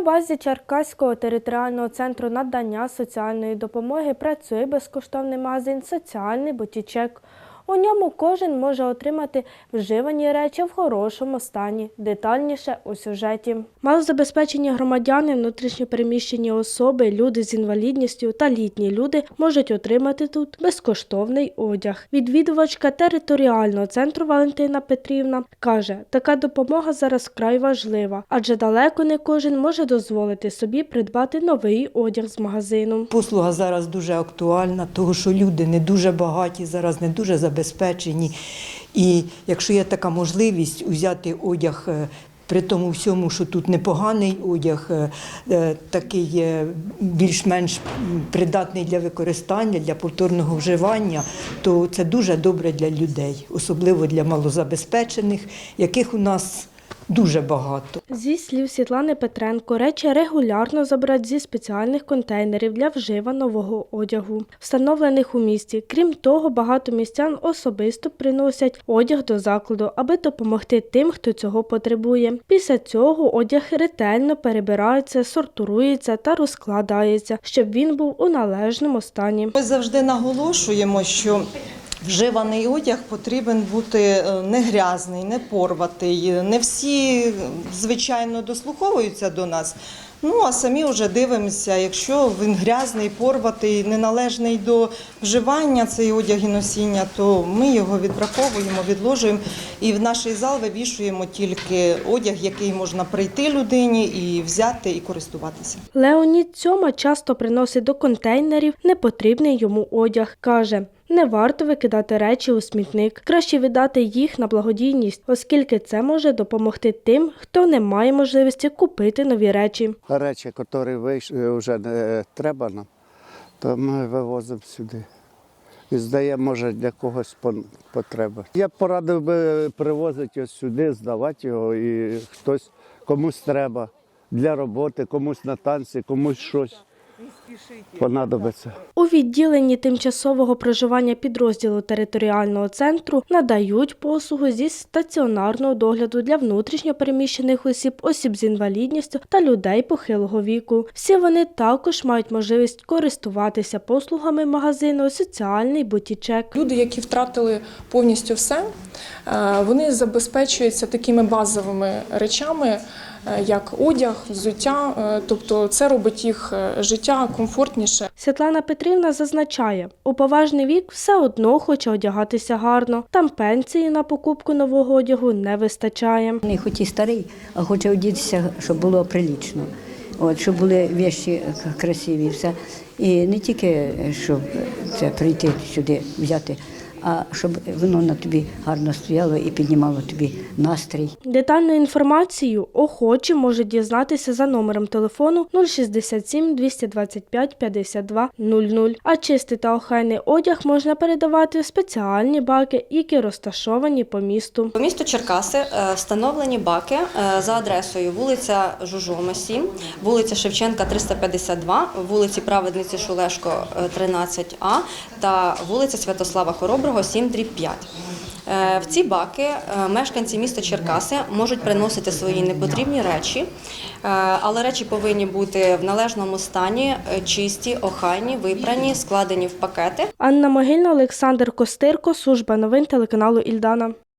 На базі Черкаського територіального центру надання соціальної допомоги працює безкоштовний магазин Соціальний бутічек. У ньому кожен може отримати вживані речі в хорошому стані. Детальніше у сюжеті. Малозабезпечені громадяни, внутрішньопереміщені особи, люди з інвалідністю та літні люди можуть отримати тут безкоштовний одяг. Відвідувачка територіального центру Валентина Петрівна каже, така допомога зараз вкрай важлива, адже далеко не кожен може дозволити собі придбати новий одяг з магазину. Послуга зараз дуже актуальна, тому що люди не дуже багаті, зараз не дуже забезпечені. І якщо є така можливість взяти одяг. е, При тому всьому, що тут непоганий одяг, е, е, такий більш-менш придатний для використання, для повторного вживання, то це дуже добре для людей, особливо для малозабезпечених, яких у нас дуже багато. Зі слів Світлани Петренко, речі регулярно забирають зі спеціальних контейнерів для вжива нового одягу, встановлених у місті. Крім того, багато містян особисто приносять одяг до закладу, аби допомогти тим, хто цього потребує. Після цього одяг ретельно перебирається, сортується та розкладається, щоб він був у належному стані. Ми завжди наголошуємо, що вживаний одяг потрібен бути е, не грязний, не порватий. Не всі, звичайно, дослуховуються до нас. Ну а самі вже дивимося, якщо він грязний, порватий, неналежний до вживання цей одяг і носіння, то ми його відбраковуємо, відложуємо і в наш зал вивішуємо тільки одяг, який можна прийти людині і взяти і користуватися. Леонід Цьома часто приносить до контейнерів непотрібний йому одяг. Каже, не варто викидати речі у смітник, краще віддати їх на благодійність, оскільки це може допомогти тим, хто не має можливості купити нові речі. речі, які вийшли, вже не треба нам, то ми вивозимо сюди. І здаємо, може, для когось потреба. Я порадив би привозити ось сюди, здавати його, і хтось комусь треба для роботи, комусь на танці, комусь щось понадобиться. У відділенні тимчасового проживання підрозділу територіального центру надають послугу зі стаціонарного догляду для внутрішньо переміщених осіб, осіб з інвалідністю та людей похилого віку. Всі вони також мають можливість користуватися послугами магазину Соціальний бутічек. Люди, які втратили повністю все, е, вони забезпечуються такими базовими речами, е, як одяг, взуття. Е, Тобто це робить їх е, життя комфортніше. Світлана Петрівна зазначає, у поважний вік все одно хоче одягатися гарно. Там пенсії на покупку нового одягу не вистачає. Не хоч і старий, а хоче одітися, щоб було прилічно. От, щоб були віші красиві, все. І не тільки щоб це прийти сюди взяти, а щоб воно на тобі гарно стояло і піднімало тобі настрій. Детальну інформацію охочі можуть дізнатися за номером телефону 067 225 52 00. А чистий та охайний одяг можна передавати в спеціальні баки, які розташовані по місту. По місту Черкаси е, встановлені баки е, за адресою вулиця Жужома, 7, вулиця Шевченка, 352, вулиці Праведниці Шулешко, е, 13А та вулиця Святослава Хороброго, 7, дріб 5. Е, В ці баки е, мешканці міста Черкаси можуть приносити свої непотрібні речі, е, але речі повинні бути в належному стані, чисті, охайні, випрані, складені в пакети. Анна Могильна, Олександр Костирко, служба новин телеканалу Ільдана.